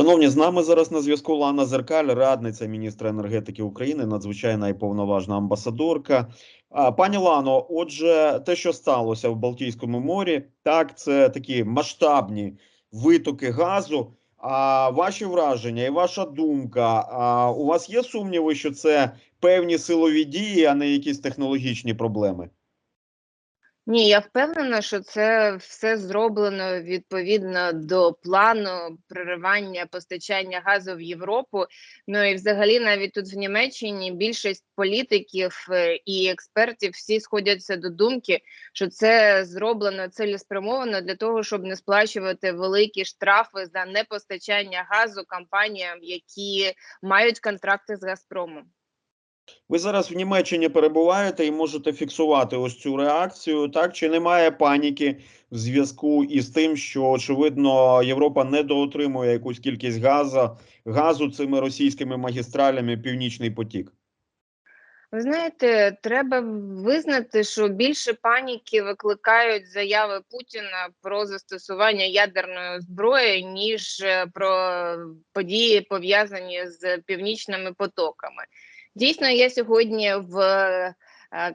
Шановні, з нами зараз на зв'язку Лана Зеркаль, радниця міністра енергетики України, надзвичайна і повноважна амбасадорка. Пані Лано, отже, те, що сталося в Балтійському морі, так це такі масштабні витоки газу. А ваші враження і ваша думка? А у вас є сумніви, що це певні силові дії, а не якісь технологічні проблеми? Ні, я впевнена, що це все зроблено відповідно до плану проривання постачання газу в Європу. Ну і взагалі, навіть тут в Німеччині більшість політиків е, і експертів всі сходяться до думки, що це зроблено цілеспрямовано для того, щоб не сплачувати великі штрафи за непостачання газу компаніям, які мають контракти з Газпромом. Ви зараз в Німеччині перебуваєте і можете фіксувати ось цю реакцію. Так чи немає паніки в зв'язку із тим, що очевидно Європа недоотримує якусь кількість газу, газу цими російськими магістралями Північний потік? Ви знаєте, треба визнати, що більше паніки викликають заяви Путіна про застосування ядерної зброї, ніж е, про події пов'язані з північними потоками. Дійсно, я сьогодні в е,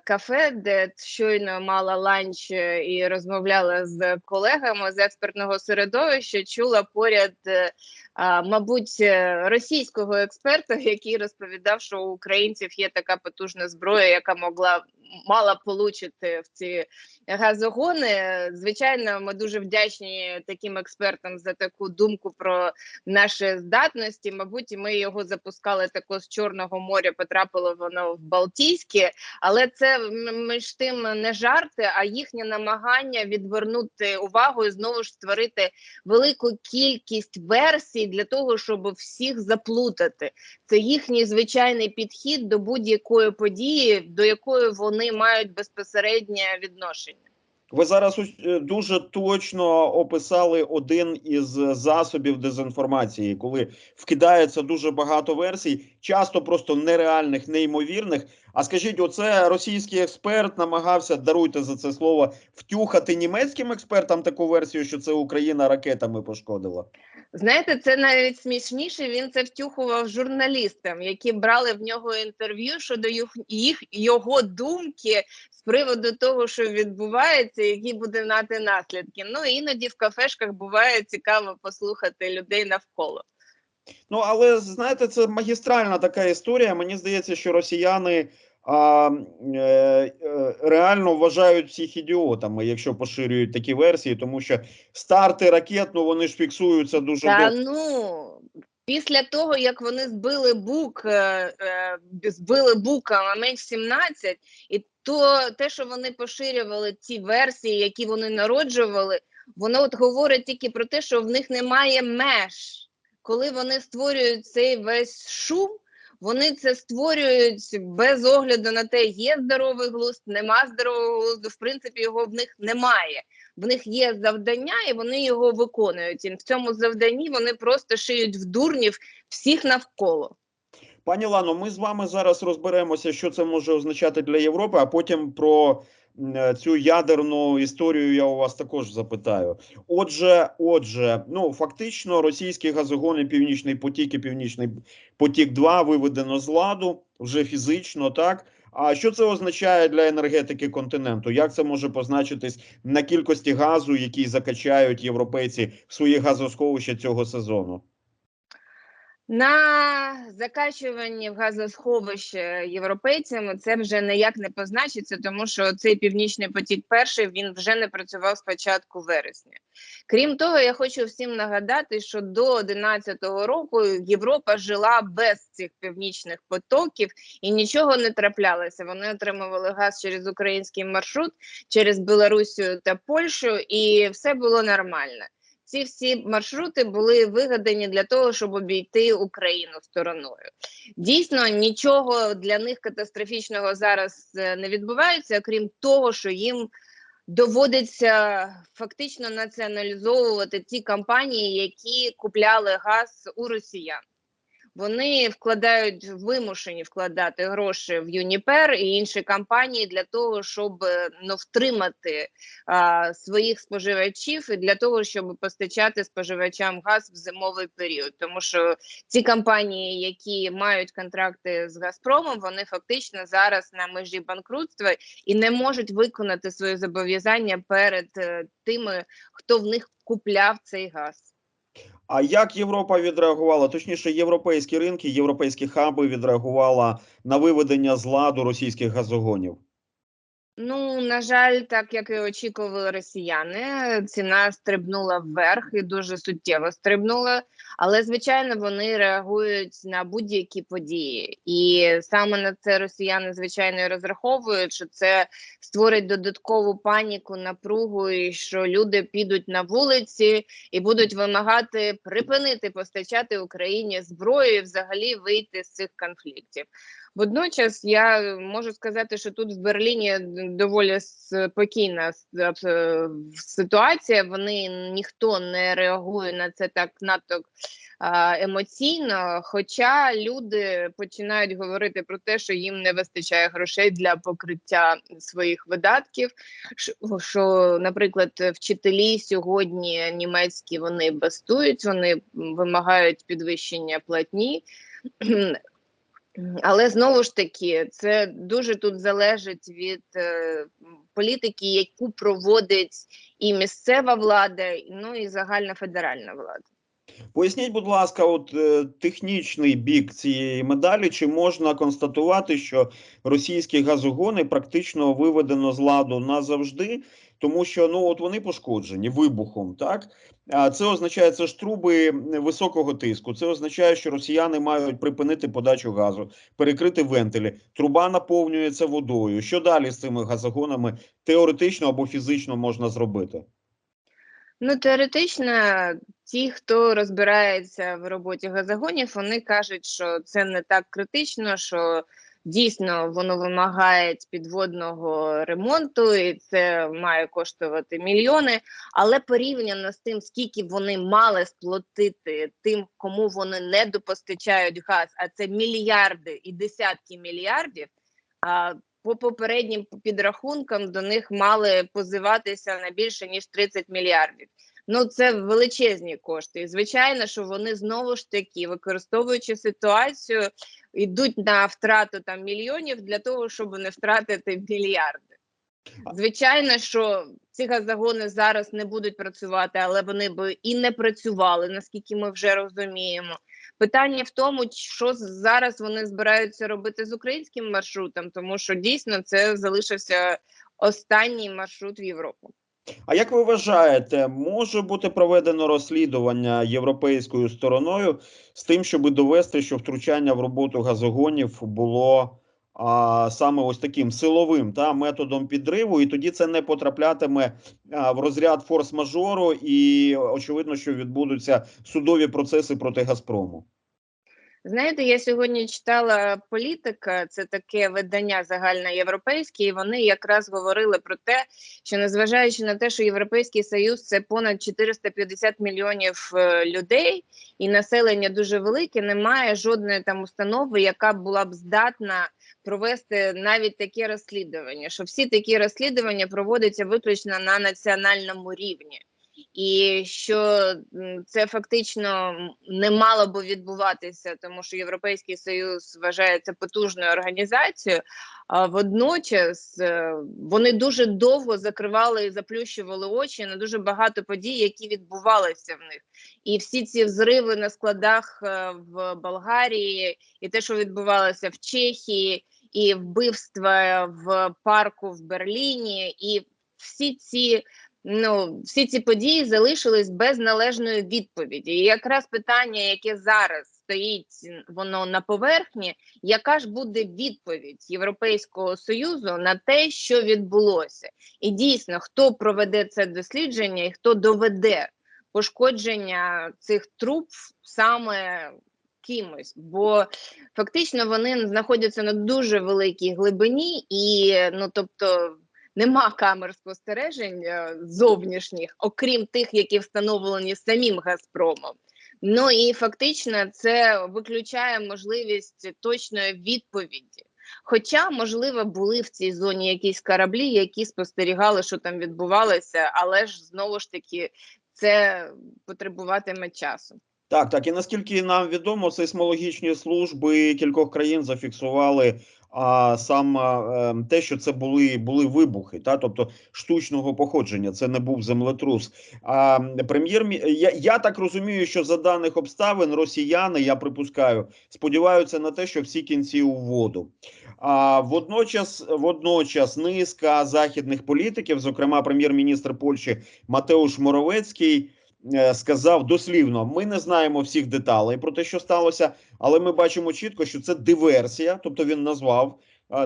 кафе, де щойно мала ланч е, і розмовляла з колегами з експертного середовища, чула поряд, е, мабуть, російського експерта, який розповідав, що у українців є така потужна зброя, яка могла мала получити в ці газогони. Звичайно, ми дуже вдячні таким експертам за таку думку про наші здатності. Мабуть, ми його запускали також з Чорного моря. Потрапило воно в Балтійське, але це між тим не жарти, а їхнє намагання відвернути увагу і знову ж створити велику кількість версій для того, щоб всіх заплутати. Це їхній звичайний підхід до будь-якої події, до якої вони мають безпосереднє відношення. Ви зараз е, дуже точно описали один із засобів дезінформації, коли вкидається дуже багато версій, часто просто нереальних, неймовірних. А скажіть, оце російський експерт намагався даруйте за це слово втюхати німецьким експертам таку версію, що це Україна ракетами пошкодила. Знаєте, це навіть смішніше. Він це втюхував журналістам, які брали в нього інтерв'ю щодо їх його думки з приводу того, що відбувається, які буде мати наслідки. Ну іноді в кафешках буває цікаво послухати людей навколо. Ну але знаєте, це магістральна така історія. Мені здається, що росіяни а, е, е, реально вважають всіх ідіотами, якщо поширюють такі версії, тому що старти ракет, ну вони ж фіксуються дуже Та, довго. ну Після того, як вони збили бук, е, збили бука на 17 і то те, що вони поширювали ці версії, які вони народжували, воно от говорить тільки про те, що в них немає меж, коли вони створюють цей весь шум. Вони це створюють без огляду на те, є здоровий глузд, нема здорового глузду. В принципі, його в них немає. В них є завдання, і вони його виконують. І в цьому завданні вони просто шиють в дурнів всіх навколо. Пані Лано, ми з вами зараз розберемося, що це може означати для Європи, а потім про цю ядерну історію я у вас також запитаю. Отже, отже, ну фактично, російські газогони, Північний потік і Північний потік 2 виведено з ладу вже фізично, так. А що це означає для енергетики континенту? Як це може позначитись на кількості газу, який закачають європейці в свої газосховища цього сезону? На закачуванні в газосховище європейцями це вже ніяк не позначиться, тому що цей північний потік перший він вже не працював з початку вересня. Крім того, я хочу всім нагадати, що до 2011 року Європа жила без цих північних потоків і нічого не траплялося. Вони отримували газ через український маршрут, через Білорусію та Польщу, і все було нормально ці всі маршрути були вигадані для того, щоб обійти Україну стороною. Дійсно, нічого для них катастрофічного зараз е, не відбувається, крім того, що їм доводиться фактично націоналізовувати ті компанії, які купляли газ у росіян. Вони вкладають вимушені вкладати гроші в Юніпер і інші компанії для того, щоб е, ну, втримати а, своїх споживачів і для того, щоб постачати споживачам газ в зимовий період. Тому що ці компанії, які мають контракти з Газпромом, вони фактично зараз на межі банкрутства і не можуть виконати свої зобов'язання перед е, тими, хто в них купляв цей газ. А як Європа відреагувала, точніше, європейські ринки, європейські хаби відреагувала на виведення з ладу російських газогонів? Ну, на жаль, так як і очікували росіяни, ціна стрибнула вверх і дуже суттєво стрибнула. Але звичайно вони реагують на будь-які події, і саме на це росіяни звичайно і розраховують, що це створить додаткову паніку, напругу, і що люди підуть на вулиці і будуть вимагати припинити постачати Україні зброю і взагалі вийти з цих конфліктів. Водночас я можу сказати, що тут в Берліні доволі спокійна ситуація. Вони ніхто не реагує на це так надто емоційно. Хоча люди починають говорити про те, що їм не вистачає грошей для покриття своїх видатків. Що, наприклад, вчителі сьогодні німецькі вони бастують, вони вимагають підвищення платні. Але знову ж таки, це дуже тут залежить від е, політики, яку проводить і місцева влада, ну і загальна федеральна влада. Поясніть, будь ласка, от е, технічний бік цієї медалі, чи можна констатувати, що російські газогони практично виведено з ладу назавжди, тому що ну от вони пошкоджені вибухом, так а це означає це ж труби високого тиску. Це означає, що росіяни мають припинити подачу газу, перекрити вентилі. Труба наповнюється водою. Що далі з цими газогонами теоретично або фізично можна зробити? Ну, теоретично, ті, хто розбирається в роботі газогонів, вони кажуть, що це не так критично, що дійсно воно вимагає підводного ремонту, і це має коштувати мільйони. Але порівняно з тим, скільки вони мали сплатити тим, кому вони не допостачають газ, а це мільярди і десятки мільярдів. А по попереднім підрахункам до них мали позиватися на більше ніж 30 мільярдів. Ну це величезні кошти. І звичайно, що вони знову ж таки, використовуючи ситуацію, йдуть на втрату там мільйонів для того, щоб не втратити мільярди. Звичайно, що ці газогони зараз не будуть працювати, але вони б і не працювали, наскільки ми вже розуміємо. Питання в тому, що зараз вони збираються робити з українським маршрутом, тому що дійсно це залишився останній маршрут в Європу. А як ви вважаєте, може бути проведено розслідування європейською стороною з тим, щоб довести, що втручання в роботу газогонів було а, саме ось таким силовим та методом підриву, і тоді це не потраплятиме а, в розряд форс-мажору, і очевидно, що відбудуться судові процеси проти Газпрому? Знаєте, я сьогодні читала політика, це таке видання загальноєвропейське, і вони якраз говорили про те, що незважаючи на те, що Європейський Союз це понад 450 мільйонів е, людей, і населення дуже велике, немає жодної там установи, яка була б здатна провести навіть таке розслідування. Що всі такі розслідування проводяться виключно на національному рівні і що це фактично не мало би відбуватися, тому що Європейський Союз вважається потужною організацією. А водночас е, вони дуже довго закривали і заплющували очі на дуже багато подій, які відбувалися в них, і всі ці взриви на складах е, в Болгарії, і те, що відбувалося в Чехії, і вбивства в парку в Берліні, і всі ці ну всі ці події залишились без належної відповіді. І якраз питання, яке зараз стоїть, воно на поверхні, яка ж буде відповідь Європейського союзу на те, що відбулося, і дійсно хто проведе це дослідження і хто доведе пошкодження цих труб саме. Кимось, бо фактично вони знаходяться на дуже великій глибині, і ну тобто нема камер спостережень зовнішніх, окрім тих, які встановлені самим Газпромом. Ну і фактично це виключає можливість точної відповіді. Хоча, можливо, були в цій зоні якісь кораблі, які спостерігали, що там відбувалося, але ж знову ж таки це потребуватиме часу. Так, так. І наскільки нам відомо, сейсмологічні служби кількох країн зафіксували а, сам а, ем, те, що це були, були вибухи, та, тобто штучного походження, це не був землетрус. А прем'єр я, я так розумію, що за даних обставин росіяни, я припускаю, сподіваються на те, що всі кінці у воду. А водночас, водночас, низка західних політиків, зокрема прем'єр-міністр Польщі Матеуш Моровецький. Е, Сказав дослівно, ми не знаємо всіх деталей про те, що сталося, але ми бачимо чітко, що це диверсія. Тобто він назвав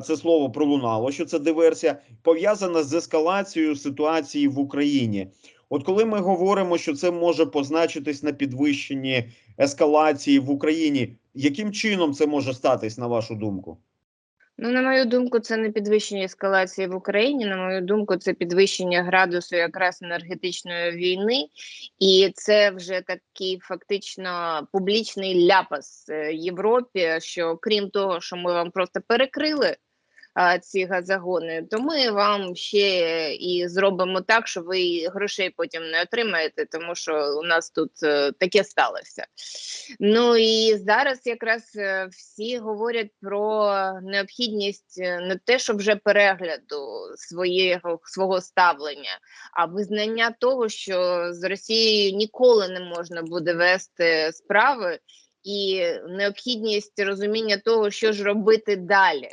це слово пролунало, що це диверсія пов'язана з ескалацією ситуації в Україні. От коли ми говоримо, що це може позначитись на підвищенні ескалації в Україні, яким чином це може статись, на вашу думку? Ну, на мою думку, це не підвищення ескалації в Україні. На мою думку, це підвищення градусу якраз енергетичної війни, і це вже такий фактично публічний ляпас е, Європі. Що крім того, що ми вам просто перекрили ці газогони, то ми вам ще і зробимо так, що ви грошей потім не отримаєте, тому що у нас тут е, таке сталося. Ну і зараз якраз е, всі говорять про необхідність е, не те, що вже перегляду своєго свого ставлення, а визнання того, що з Росією ніколи не можна буде вести справи, і необхідність розуміння того, що ж робити далі.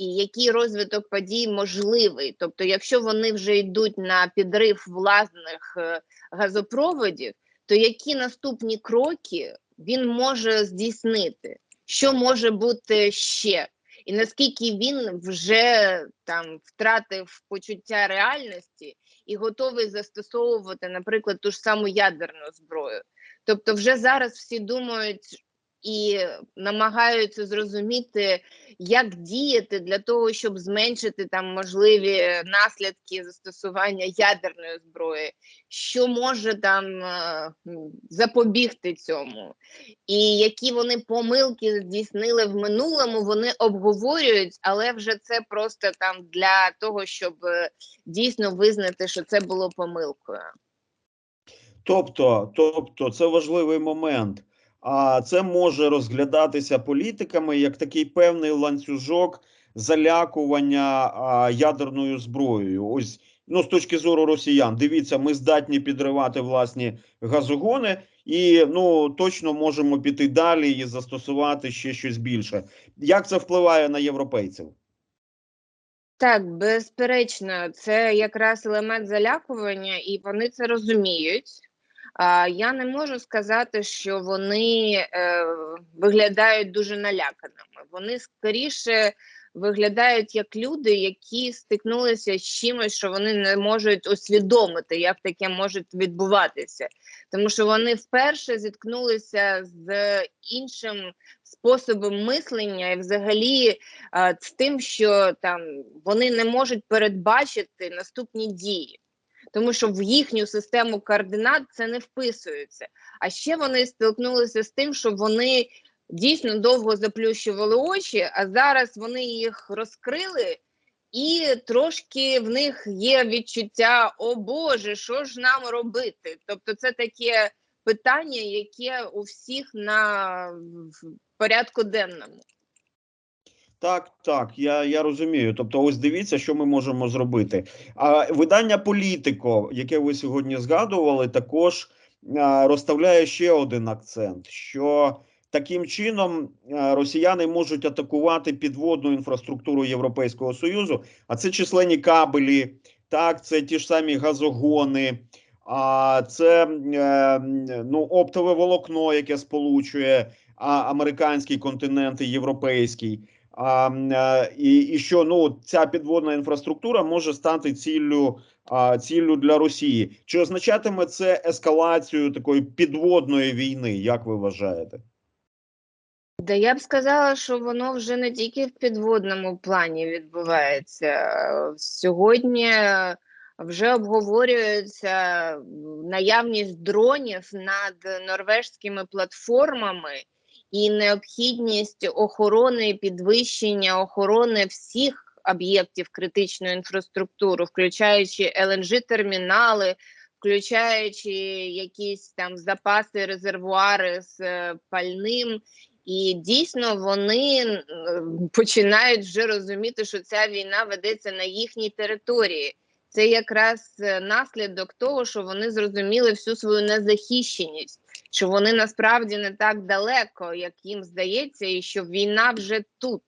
І який розвиток подій можливий, тобто, якщо вони вже йдуть на підрив власних е, газопроводів, то які наступні кроки він може здійснити? Що може бути ще? І наскільки він вже там втратив почуття реальності і готовий застосовувати, наприклад, ту ж саму ядерну зброю? Тобто, вже зараз всі думають і намагаються зрозуміти, як діяти для того, щоб зменшити там можливі наслідки застосування ядерної зброї, що може там е, запобігти цьому, і які вони помилки здійснили в минулому, вони обговорюють, але вже це просто там для того, щоб е, дійсно визнати, що це було помилкою. Тобто, тобто, це важливий момент. А це може розглядатися політиками як такий певний ланцюжок залякування а, ядерною зброєю. Ось ну з точки зору росіян, дивіться, ми здатні підривати власні газогони, і ну точно можемо піти далі і застосувати ще щось більше. Як це впливає на європейців? Так, безперечно, це якраз елемент залякування, і вони це розуміють. Я не можу сказати, що вони е, виглядають дуже наляканими. Вони скоріше виглядають як люди, які стикнулися з чимось, що вони не можуть усвідомити, як таке може відбуватися. Тому що вони вперше зіткнулися з іншим способом мислення і взагалі з тим, що там вони не можуть передбачити наступні дії, тому що в їхню систему координат це не вписується. А ще вони стикнулися з тим, що вони дійсно довго заплющували очі, а зараз вони їх розкрили. І трошки в них є відчуття: о Боже, що ж нам робити? Тобто, це таке питання, яке у всіх на порядку денному. Так, так, я, я розумію. Тобто, ось дивіться, що ми можемо зробити. А видання Політико, яке ви сьогодні згадували, також розставляє ще один акцент: що таким чином росіяни можуть атакувати підводну інфраструктуру Європейського Союзу, а це численні кабелі, так, це ті ж самі газогони. А це е, ну, оптове волокно, яке сполучує а, американський континент і європейський. А, е, і, і що ну ця підводна інфраструктура може стати ціллю, а, ціллю для Росії. Чи означатиме це ескалацію такої підводної війни? Як ви вважаєте? Да я б сказала, що воно вже не тільки в підводному плані відбувається. Сьогодні Вже обговорюється наявність дронів над норвежськими платформами і необхідність охорони підвищення охорони всіх об'єктів критичної інфраструктури, включаючи ЛНЖ-термінали, включаючи якісь там запаси, резервуари з е, пальним. І дійсно вони починають вже розуміти, що ця війна ведеться на їхній території. Це якраз е, наслідок того, що вони зрозуміли всю свою незахищеність, що вони насправді не так далеко, як їм здається, і що війна вже тут.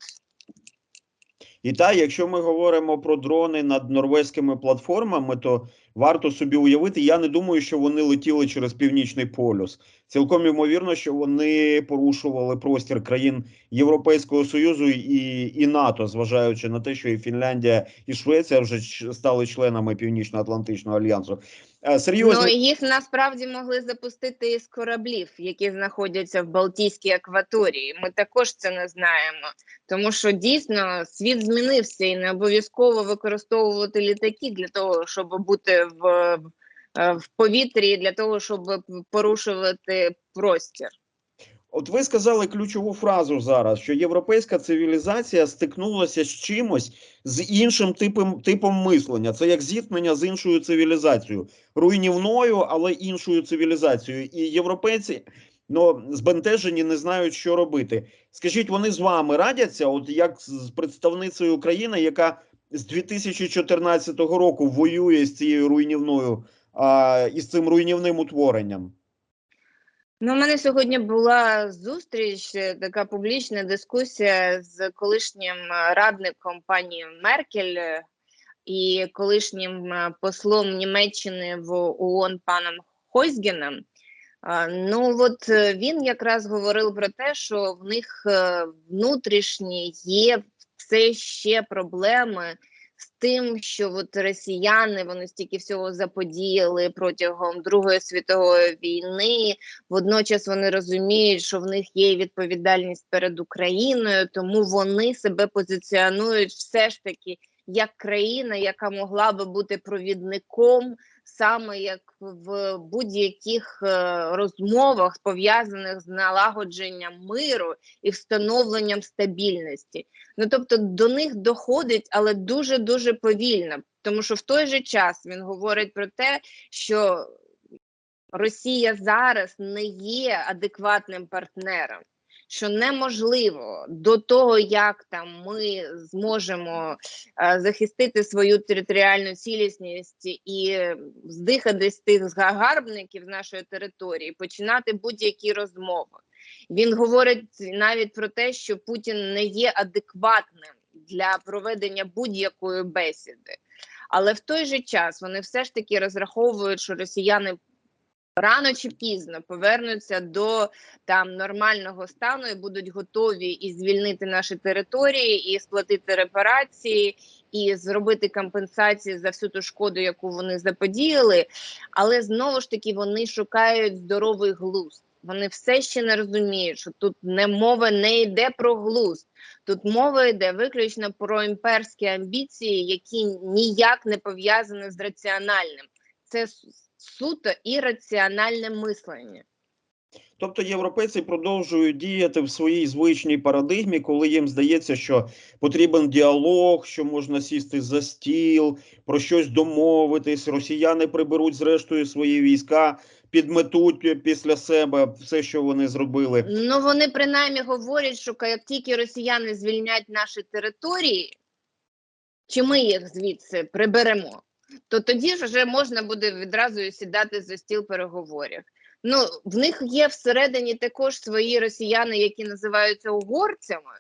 І так, якщо ми говоримо про дрони над норвезькими платформами, то варто собі уявити, я не думаю, що вони летіли через північний полюс. Цілком ймовірно, що вони порушували простір країн Європейського Союзу і, і НАТО, зважаючи на те, що і Фінляндія, і Швеція вже стали членами Північно-Атлантичного альянсу. Е, Серйозно, Ну їх насправді могли запустити із кораблів, які знаходяться в Балтійській акваторії. Ми також це не знаємо, тому що дійсно світ змінився і не обов'язково використовувати літаки для того, щоб бути в, в повітрі, для того, щоб порушувати простір. От ви сказали ключову фразу зараз, що європейська цивілізація стикнулася з чимось з іншим типом типом мислення. Це як зіткнення з іншою цивілізацією, руйнівною, але іншою цивілізацією. І європейці ну, збентежені, не знають, що робити. Скажіть, вони з вами радяться, от як з представницею України, яка з 2014 року воює з цією руйнівною а, і з цим руйнівним утворенням. Ну, у мене сьогодні була зустріч, е, така публічна дискусія з колишнім е, радником пані Меркель е, і колишнім послом Німеччини в ООН паном Хойсгеном. А, Ну от він якраз говорив про те, що в них внутрішні є все ще проблеми з тим, що от росіяни вони стільки всього заподіяли протягом Другої світової війни. Водночас вони розуміють, що в них є відповідальність перед Україною, тому вони себе позиціонують все ж таки як країна, яка могла би бути провідником, саме як в будь-яких е, розмовах пов'язаних з налагодженням миру і встановленням стабільності. Ну тобто до них доходить, але дуже дуже повільно, тому що в той же час він говорить про те, що Росія зараз не є адекватним партнером. Що неможливо до того, як там ми зможемо е, захистити свою територіальну цілісність і здихати з тих загарбників з нашої території, починати будь-які розмови. Він говорить навіть про те, що Путін не є адекватним для проведення будь-якої бесіди. Але в той же час вони все ж таки розраховують, що росіяни рано чи пізно повернуться до там нормального стану і будуть готові і звільнити наші території, і сплатити репарації, і зробити компенсації за всю ту шкоду, яку вони заподіяли. Але знову ж таки вони шукають здоровий глузд. Вони все ще не розуміють, що тут не мова не йде про глузд. Тут мова йде виключно про імперські амбіції, які ніяк не пов'язані з раціональним. Це суто ірраціональне мислення. Тобто європейці продовжують діяти в своїй звичній парадигмі, коли їм здається, що потрібен діалог, що можна сісти за стіл, про щось домовитись. Росіяни приберуть зрештою свої війська, підметуть після себе все, що вони зробили. Ну вони принаймні говорять, що як тільки росіяни звільнять наші території, чи ми їх звідси приберемо, то тоді ж вже можна буде відразу сідати за стіл переговорів. Ну в них є всередині також свої росіяни, які називаються угорцями,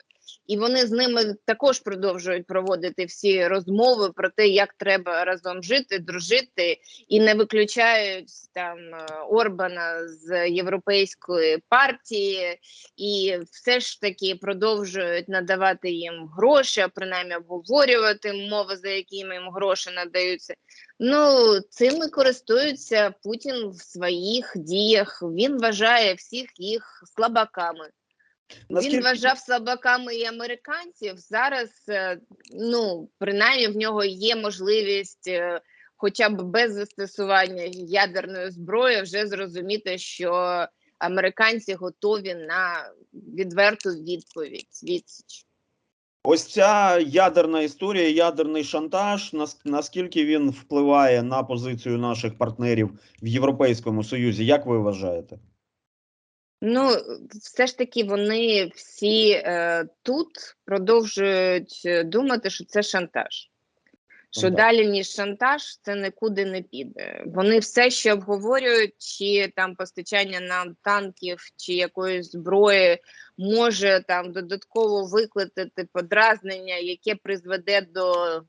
і вони з ними також продовжують проводити всі розмови про те, як треба разом жити, дружити, і не виключають там е, Орбана з європейської партії, і все ж таки продовжують надавати їм гроші, а принаймні обговорювати мови, за якими їм гроші надаються. Ну цим і користується Путін в своїх діях. Він вважає всіх їх слабаками. Наскільки Він вважав слабаками і американців. Зараз, е, ну принаймні, в нього є можливість е, хоча б без застосування ядерної зброї, вже зрозуміти, що американці готові на відверту відповідь відсіч. Ось ця ядерна історія, ядерний шантаж. нас- Наскільки він впливає на позицію наших партнерів в Європейському Союзі? Як ви вважаєте? Ну, все ж таки, вони всі е, тут продовжують е, думати, що це шантаж. Що Ну, далі, ніж шантаж, це нікуди не піде. Вони все ще обговорюють, чи там постачання нам танків чи якоїсь зброї може там додатково викликати подразнення, яке призведе до е,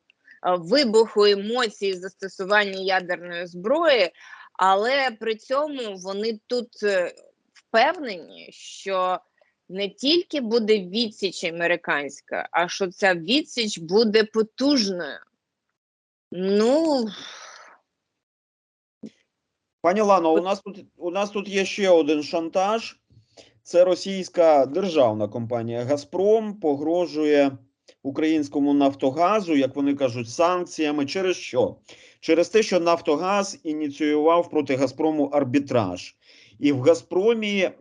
вибуху емоцій застосування ядерної зброї, але при цьому вони тут е, впевнені, що не тільки буде відсіч американська, а що ця відсіч буде потужною. Ну, Пані Лано, у нас тут у нас тут є ще один шантаж. Це російська державна компанія Газпром погрожує українському Нафтогазу, як вони кажуть, санкціями. Через що? Через те, що Нафтогаз ініціював проти Газпрому арбітраж. І в Газпромі, е,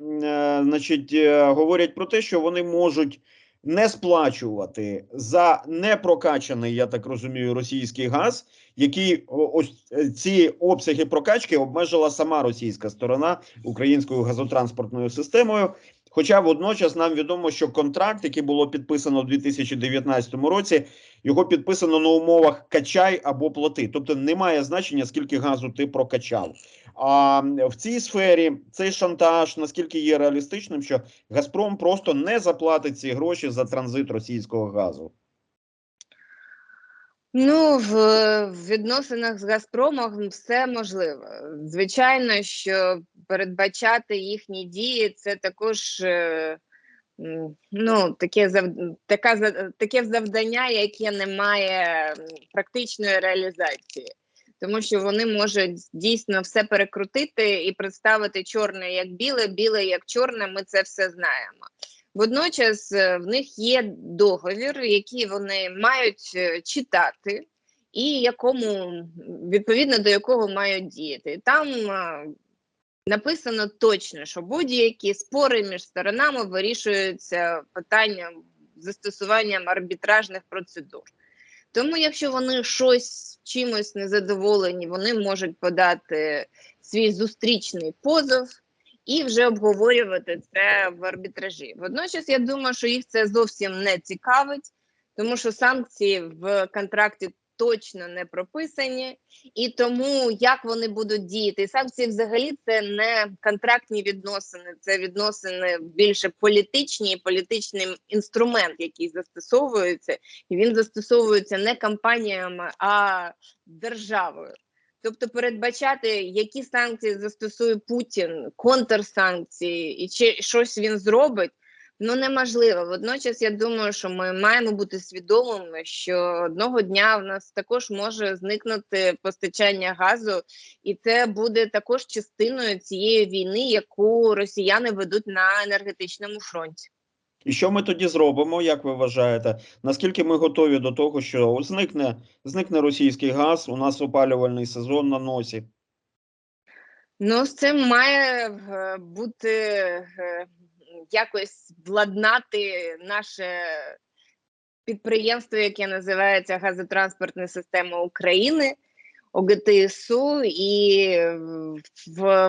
значить, е, говорять про те, що вони можуть не сплачувати за непрокачаний, я так розумію, російський газ, який ось е, ці обсяги прокачки обмежила сама російська сторона українською газотранспортною системою. Хоча водночас нам відомо, що контракт, який було підписано у 2019 році, його підписано на умовах качай або плати. Тобто немає значення, скільки газу ти прокачав. А в цій сфері цей шантаж наскільки є реалістичним, що Газпром просто не заплатить ці гроші за транзит російського газу. Ну, в, відносинах з Газпромом все можливо. Звичайно, що передбачати їхні дії це також е, ну, таке, така, таке завдання, яке не має практичної реалізації. Тому що вони можуть дійсно все перекрутити і представити чорне як біле, біле як чорне. Ми це все знаємо. Водночас е, в них є договір, який вони мають е, читати, і якому відповідно до якого мають діяти. Там е, написано точно, що будь-які спори між сторонами вирішуються питанням застосуванням арбітражних процедур. Тому, якщо вони щось чимось незадоволені, вони можуть подати свій зустрічний позов і вже обговорювати це в арбітражі. Водночас, я думаю, що їх це зовсім не цікавить, тому що санкції в контракті точно не прописані, і тому як вони будуть діяти. Санкції взагалі це не контрактні відносини, це відносини більше політичні, і політичний інструмент, який застосовується, і він застосовується не компаніями, а державою. Тобто передбачати, які санкції застосує Путін, контрсанкції, і чи щось він зробить, ну неможливо. Водночас я думаю, що ми маємо бути свідомими, що одного дня в нас також може зникнути постачання газу, і це буде також частиною цієї війни, яку росіяни ведуть на енергетичному фронті. І що ми тоді зробимо, як ви вважаєте? Наскільки ми готові до того, що зникне, зникне російський газ, у нас опалювальний сезон на носі? Ну, з цим має е, бути е, якось владнати наше підприємство, яке називається Газотранспортна система України. ОГТСУ і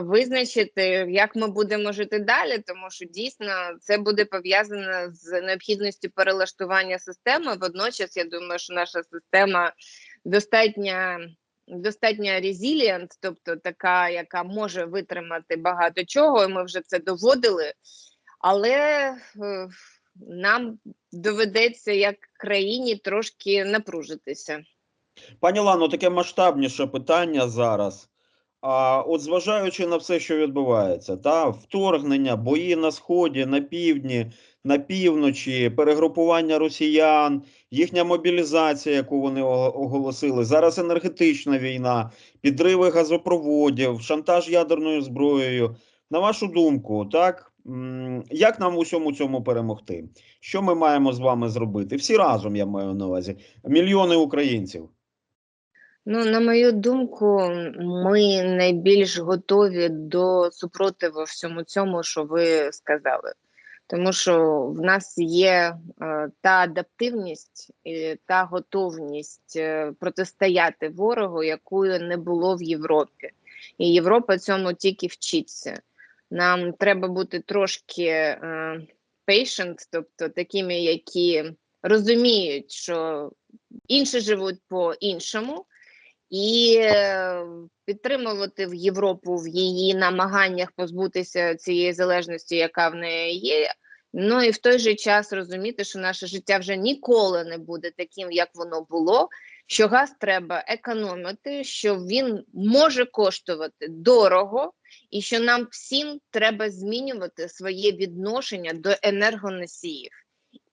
визначити, як ми будемо жити далі, тому що дійсно це буде пов'язано з необхідністю перелаштування системи. Водночас, я думаю, що наша система достатньо достатньо resilient, тобто така, яка може витримати багато чого, і ми вже це доводили. Але е, нам доведеться як країні трошки напружитися. Пані Лано, таке масштабніше питання зараз. А от зважаючи на все, що відбувається, та вторгнення, бої на сході, на півдні, на півночі, перегрупування росіян, їхня мобілізація, яку вони оголосили, зараз енергетична війна, підриви газопроводів, шантаж ядерною зброєю. На вашу думку, так як нам у всьому цьому перемогти? Що ми маємо з вами зробити? Всі разом я маю на увазі, мільйони українців. Ну, на мою думку, ми найбільш готові до супротиву всьому цьому, що ви сказали. Тому що в нас є е, та адаптивність і та готовність е, протистояти ворогу, якої не було в Європі. І Європа цьому тільки вчиться. Нам треба бути трошки е, patient, тобто такими, які розуміють, що інші живуть по-іншому, і е, підтримувати в Європу в її намаганнях позбутися цієї залежності, яка в неї є. Ну і в той же час розуміти, що наше життя вже ніколи не буде таким, як воно було. Що газ треба економити, що він може коштувати дорого, і що нам всім треба змінювати своє відношення до енергоносіїв.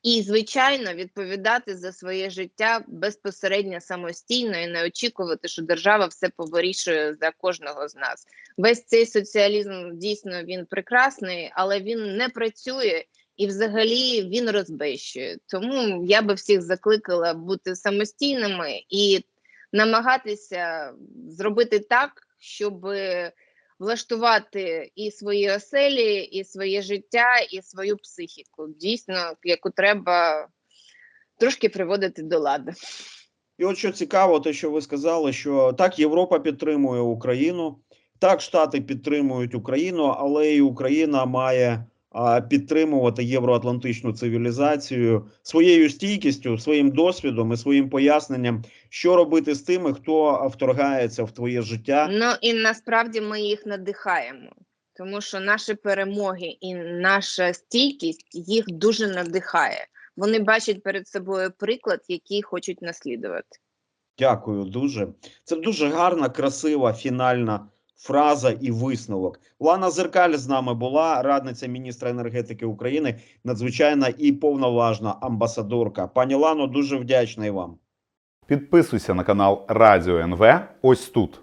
І, звичайно, відповідати за своє життя безпосередньо самостійно і не очікувати, що держава все повирішує за кожного з нас. Весь цей соціалізм дійсно він прекрасний, але він не працює і взагалі він розбещує. Тому я би всіх закликала бути самостійними і намагатися зробити так, щоб влаштувати і свої оселі, і своє життя, і свою психіку, дійсно, яку треба трошки приводити до ладу. І от що цікаво, те, що ви сказали, що так Європа підтримує Україну, так Штати підтримують Україну, але і Україна має підтримувати євроатлантичну цивілізацію своєю стійкістю, своїм досвідом і своїм поясненням, що робити з тими, хто вторгається в твоє життя. Ну і насправді ми їх надихаємо, тому що наші перемоги і наша стійкість їх дуже надихає. Вони бачать перед собою приклад, який хочуть наслідувати. Дякую дуже. Це дуже гарна, красива фінальна фраза і висновок. Лана Зеркаль з нами була радниця міністра енергетики України, надзвичайна і повноважна амбасадорка. Пані Лано, дуже вдячний вам. Підписуйся на канал Радіо НВ ось тут.